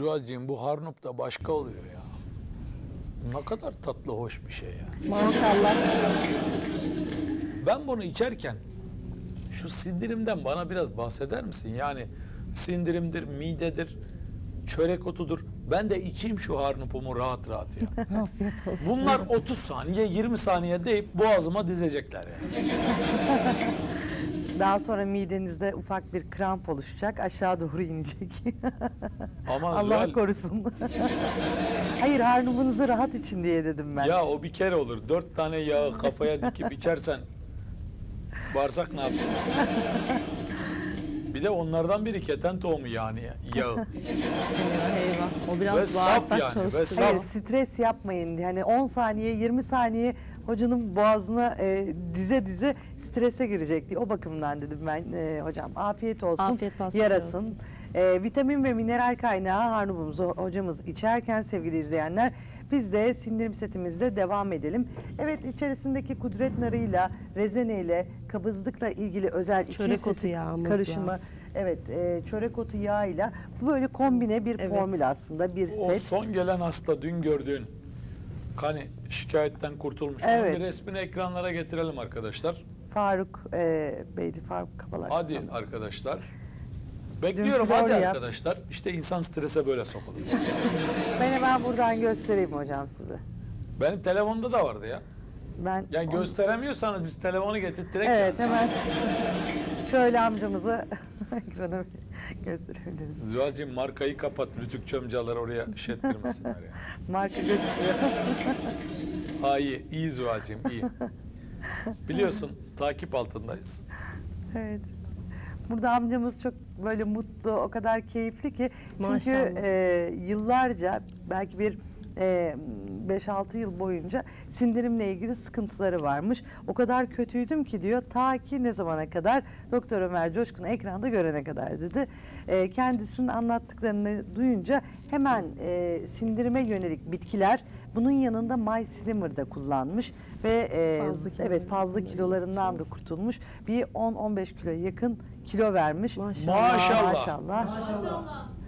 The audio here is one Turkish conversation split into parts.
Zuhal'cığım bu harnup da başka oluyor ya. Ne kadar tatlı hoş bir şey ya. Maşallah. Ben bunu içerken şu sindirimden bana biraz bahseder misin? Yani sindirimdir, midedir, çörek otudur. Ben de içeyim şu harnupumu rahat rahat ya. Afiyet olsun. Bunlar 30 saniye, 20 saniye deyip boğazıma dizecekler yani. Daha sonra midenizde ufak bir kramp oluşacak. Aşağı doğru inecek. Aman Allah Zuhal, korusun. Hayır harnumunuzu rahat için diye dedim ben. ya o bir kere olur. Dört tane yağı kafaya dikip içersen bağırsak ne yapsın? Bir de onlardan biri keten tohumu yani yağı. Eyvah eyvah. O biraz Ve saf bağırsak yani, ve çalıştırıyor. saf. Hayır, stres yapmayın. Yani 10 saniye 20 saniye hocanın boğazına e, dize dize strese girecek diye. O bakımdan dedim ben e, hocam. Afiyet olsun. Afiyet olsun Yarasın. E, vitamin ve mineral kaynağı harnumumuzu hocamız içerken sevgili izleyenler biz de sindirim setimizde devam edelim. Evet içerisindeki kudret narıyla, rezeneyle, kabızlıkla ilgili özel iki Çörek otu yağımızla. karışımı. Evet, e, çörek otu yağıyla bu böyle kombine bir Evet. formül aslında bir O set. son gelen hasta dün gördüğün hani şikayetten kurtulmuş. Onun Evet. bir resmini ekranlara getirelim arkadaşlar. Faruk e, Beydi Faruk Kabalak. Hadi sanırım. arkadaşlar. Bekliyorum Dünkü hadi doğru yap. arkadaşlar. İşte insan strese böyle sokulur. Ben hemen buradan göstereyim hocam size. Benim telefonda da vardı ya. Ben Yani onu- gösteremiyorsanız biz telefonu getirttirek. Evet hemen şöyle amcamızı ekrana gösterebiliriz. Zuhal'cığım markayı kapat. Rütük çömcalar oraya şettirmesinler ya. Marka gözüküyor. Ha iyi, iyi Zuhal'cığım iyi. Biliyorsun takip altındayız. evet. Burada amcamız çok böyle mutlu, o kadar keyifli ki. Çünkü Maşallah. e, yıllarca belki bir 5-6 yıl boyunca sindirimle ilgili sıkıntıları varmış. O kadar kötüydüm ki diyor ta ki ne zamana kadar Doktor Ömer Coşkun ekranda görene kadar dedi. E, kendisinin anlattıklarını duyunca hemen e, sindirime yönelik bitkiler bunun yanında MySlimmer da kullanmış ve e, Fazla evet fazla kilolarından da kurtulmuş. Bir 10-15 kilo yakın kilo vermiş. Maşallah. Maşallah. Maşallah.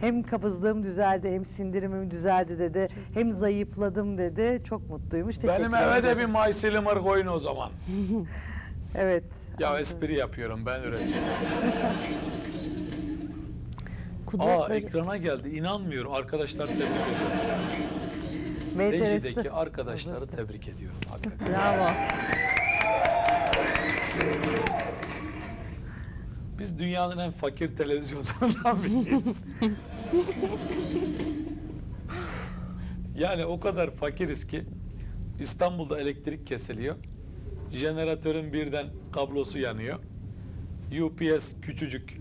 Hem kabızlığım düzeldi hem sindirimim düzeldi dedi. Hem zayıfladım dedi. Çok mutluymuş. Benim Teşekkür eve de bir MySlimmer koyun o zaman. Evet. Ya espri yapıyorum ben üretiyorum. Kudret Aa böyle- ekrana geldi. İnanmıyorum. Arkadaşlar tebrik ediyorum. Rejideki arkadaşları tebrik ediyorum. Hakikaten. Bravo. Biz dünyanın en fakir televizyonlarından biriyiz. yani o kadar fakiriz ki İstanbul'da elektrik kesiliyor. Jeneratörün birden kablosu yanıyor. UPS küçücük.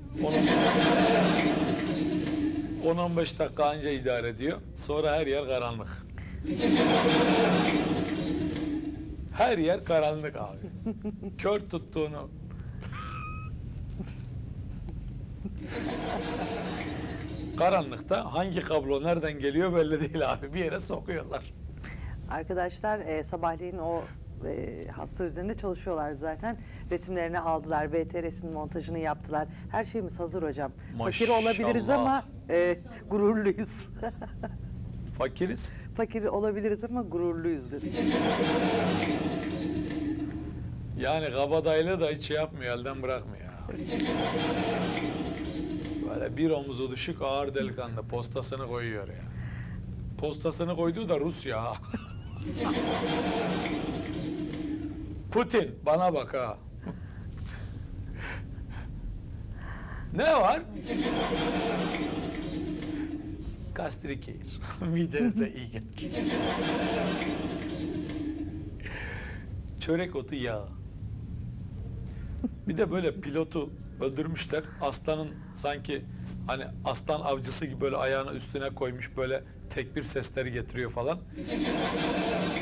10-15 dakika anca idare ediyor. Sonra her yer karanlık. Her yer karanlık abi. Kör tuttuğunu Karanlıkta hangi kablo nereden geliyor belli değil abi. Bir yere sokuyorlar. Arkadaşlar e, sabahleyin o e, hasta üzerinde çalışıyorlar zaten. Resimlerini aldılar. VTR'sinin montajını yaptılar. Her şeyimiz hazır hocam. Fakir Maşallah. olabiliriz ama e, gururluyuz. Fakiriz. Fakir olabiliriz ama gururluyuz dedi. Yani kabadaylı da hiç şey yapmıyor, elden bırakmıyor. Böyle bir omuzu düşük ağır delikanlı postasını koyuyor ya. Postasını koyduğu da Rusya. Putin bana bak ha. ne var? Gastrikeyir. Midenize iyi gelir. Çörek otu yağı. Bir de böyle pilotu öldürmüşler. Aslanın sanki hani aslan avcısı gibi böyle ayağını üstüne koymuş böyle tekbir sesleri getiriyor falan.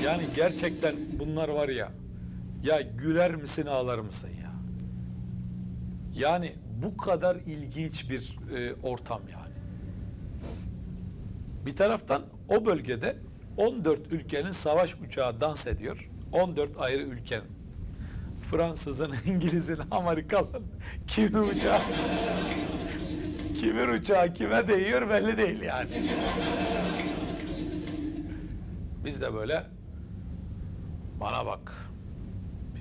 Yani gerçekten bunlar var ya ya güler misin ağlar mısın ya? Yani bu kadar ilginç bir e, ortam yani. Bir taraftan o bölgede 14 ülkenin savaş uçağı dans ediyor. 14 ayrı ülkenin. Fransızın, İngiliz'in, Amerikalı'nın, kimi uçağı, Kimin uçağı kime değiyor belli değil yani. Biz de böyle bana bak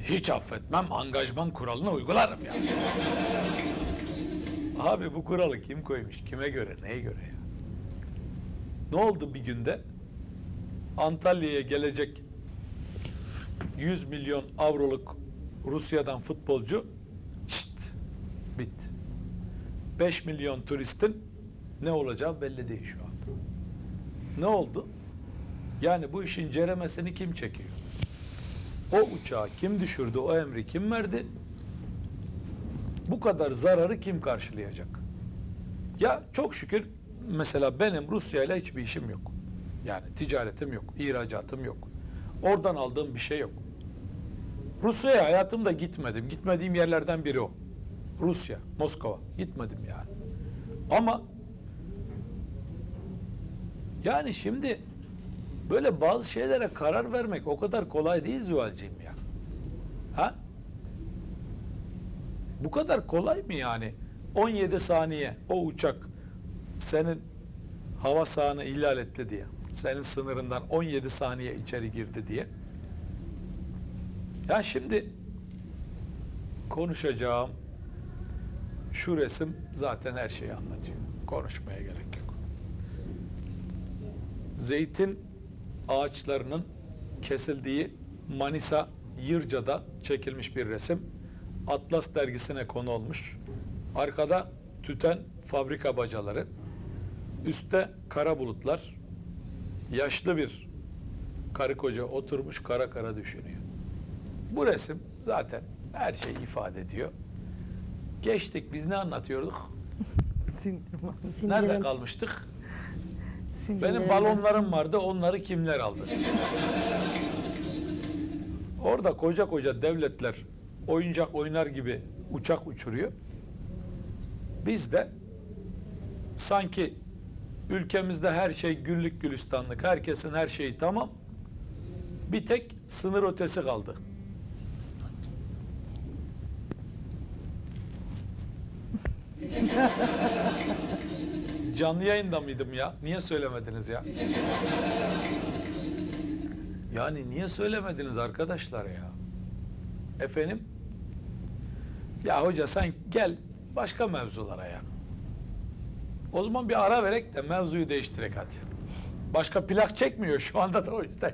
hiç affetmem angajman kuralını uygularım ya. Abi bu kuralı kim koymuş? Kime göre? Neye göre ya? Ne oldu bir günde? Antalya'ya gelecek 100 milyon avroluk Rusya'dan futbolcu çıt bit. 5 milyon turistin ne olacağı belli değil şu anda. Ne oldu? Yani bu işin ceremesini kim çekiyor? O uçağı kim düşürdü, o emri kim verdi? Bu kadar zararı kim karşılayacak? Ya çok şükür mesela benim Rusya ile hiçbir işim yok. Yani ticaretim yok, ihracatım yok. Oradan aldığım bir şey yok. Rusya'ya hayatımda gitmedim. Gitmediğim yerlerden biri o. Rusya, Moskova. Gitmedim yani. Ama yani şimdi böyle bazı şeylere karar vermek o kadar kolay değil Zuhal'ciğim ya. Ha? Bu kadar kolay mı yani? 17 saniye o uçak senin hava sahanı ihlal etti diye. Senin sınırından 17 saniye içeri girdi diye. Ya şimdi konuşacağım şu resim zaten her şeyi anlatıyor. Konuşmaya gerek yok. Zeytin ağaçlarının kesildiği Manisa Yırca'da çekilmiş bir resim. Atlas dergisine konu olmuş. Arkada tüten fabrika bacaları. Üste kara bulutlar. Yaşlı bir karı koca oturmuş kara kara düşünüyor. Bu resim zaten her şeyi ifade ediyor. Geçtik biz ne anlatıyorduk? Nerede Sindirim- kalmıştık? Benim balonlarım vardı onları kimler aldı? Orada koca koca devletler oyuncak oynar gibi uçak uçuruyor. Biz de sanki ülkemizde her şey güllük gülistanlık, herkesin her şeyi tamam. Bir tek sınır ötesi kaldı. Canlı yayında mıydım ya? Niye söylemediniz ya? Yani niye söylemediniz arkadaşlar ya? Efendim? Ya hoca sen gel başka mevzulara ya. O zaman bir ara verek de mevzuyu değiştirek hadi. Başka plak çekmiyor şu anda da o yüzden.